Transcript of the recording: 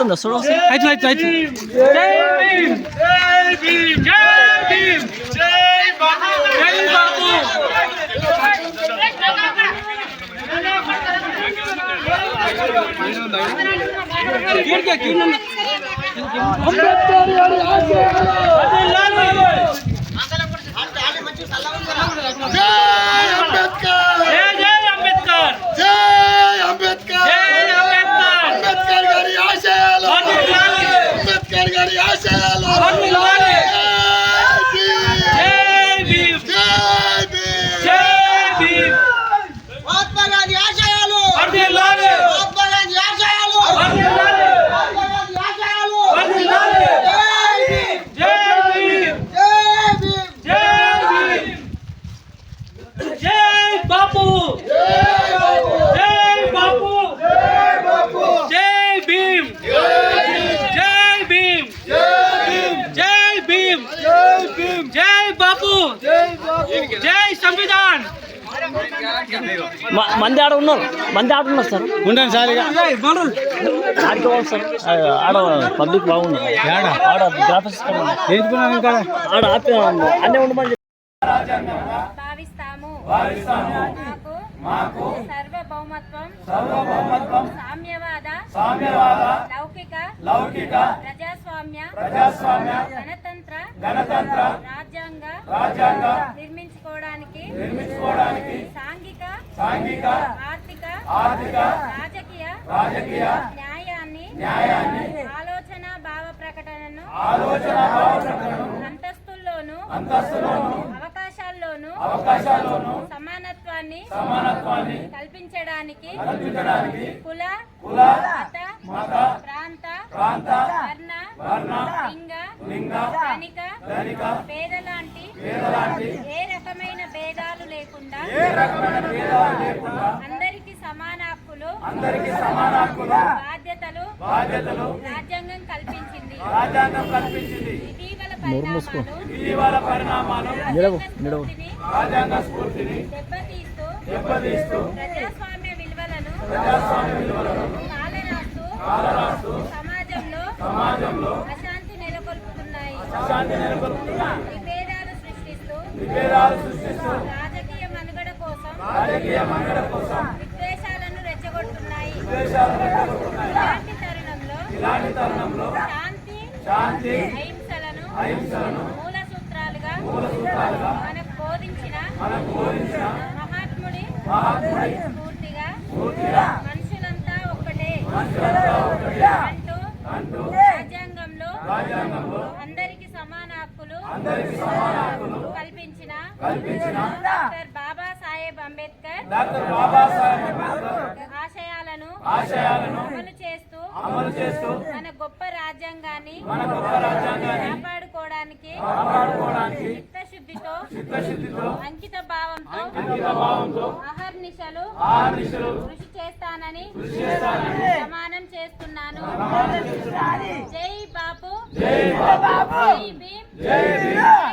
তোমরা সরো আইতো আইতো আইতো জয় ভীম জয় ভীম জয় ভীম জয় বাবু জয় বাবু गिर गया क्यों हम आगे సంవిధాన్! మంది ఆడ ఉన్నారు. మంది ఆడ ఉన్నారు సార్. ఉండండి సార్ ఇక. ఆడికి పోవాలి సార్. ఆడ పబ్లిక్ బాగుంది. ఆడ గ్రాఫిక్స్ ఆడ ఆపి అన్నీ ఉండమని చెప్పి. భావిస్తాము. మాకు మాకు సర్వభౌమత్వం సర్వభౌమత్వం సామ్యవాద సామ్యవాద లౌకిక లౌకిక ప్రజాస్వామ్య ప్రజాస్వామ్య గణతంత్ర గణతంత్ర రాజ్యాంగ రాజ్యాంగ నిర్మించుకోవడానికి సాంఘిక సాంఘిక ఆర్థిక ఆర్థిక రాజకీయ రాజకీయ న్యాయాన్ని న్యాయాన్ని ఆలోచన భావ ప్రకటనను ఆలోచన భావ ప్రకటనను అంతస్తుల్లోను అవకాశాల్లోనూ అవకాశాల్లోనూ సమానత్వాన్ని సమానత్వాన్ని కల్పించడానికి కల్పించడానికి కుల కుల మత మత ప్రాంత ప్రాంత వర్ణ వర్ణ లింగ లింగ ధనిక ధనిక పేద లాంటి పేద లాంటి ఏ రకమైన లేకుండా అందరికీ సమాన హక్కులు అందరికీ సమాన హక్కులు బాధ్యతలు బాధ్యతలు రాజ్యాంగం కల్పించింది. రాజ్యాంగం కల్పించింది. ఇటీవల పరిణామాలు ఇటీవల పరిణామాలు. రాజ్యాంగ స్ఫూర్తిని దెబ్బతీస్తూ దెబ్బతీస్తూ ప్రజాస్వామ్య విలువలను ప్రజాస్వామ్య విలువలను కాలరాస్తూ కాలరాస్తూ సమాజంలో సమాజంలో అశాంతి నెలకొల్పుతున్నాయి. అశాంతి నెలకొల్పుతున్నాయి. విభేదాలు సృష్టిస్తూ విభేదాలు సృష్టిస్తూ విద్వేషాలను రెచ్చగొడుతున్నాయి. ఇలాంటి తరుణంలో ఇలాంటి తరుణంలో శాంతి శాంతి అహింసలను అహింసలను మూల సూత్రాలుగా మూల సూత్రాలుగా మనకు బోధించిన మనకు బోధించిన మహాత్ముడి మహాత్ముడి స్ఫూర్తిగా స్ఫూర్తిగా మనుషులంతా ఒక్కటే మనుషులంతా ఒక్కటే అంటూ అంటూ రాజ్యాంగంలో రాజ్యాంగంలో అందరికి సమాన హక్కులు అందరికి సమాన హక్కులు కల్పించిన కల్పించిన డాక్టర్ బాబా సాహెబ్ అంబేద్కర్ డాక్టర్ బాబా సాహెబ్ అంబేద్కర్ ఆశయాలను ఆశయాలను అమలు చేస్తూ అమలు చేస్తూ మన గొప్ప రాజ్యాంగాన్ని మన గొప్ప రాజ్యాంగాన్ని కాపాడుకోవడానికి కాపాడుకోవడానికి చిత్తశుద్ధితో చిత్తశుద్ధితో అంకిత భావంతో అంకిత భావంతో అహర్నిశలు అహర్నిశలు కృషి చేస్తానని కృషి చేస్తానని ప్రమాణం చేస్తున్నాను. జై బాపు. జై బాపు. జై భీమ్. జై భీమ్.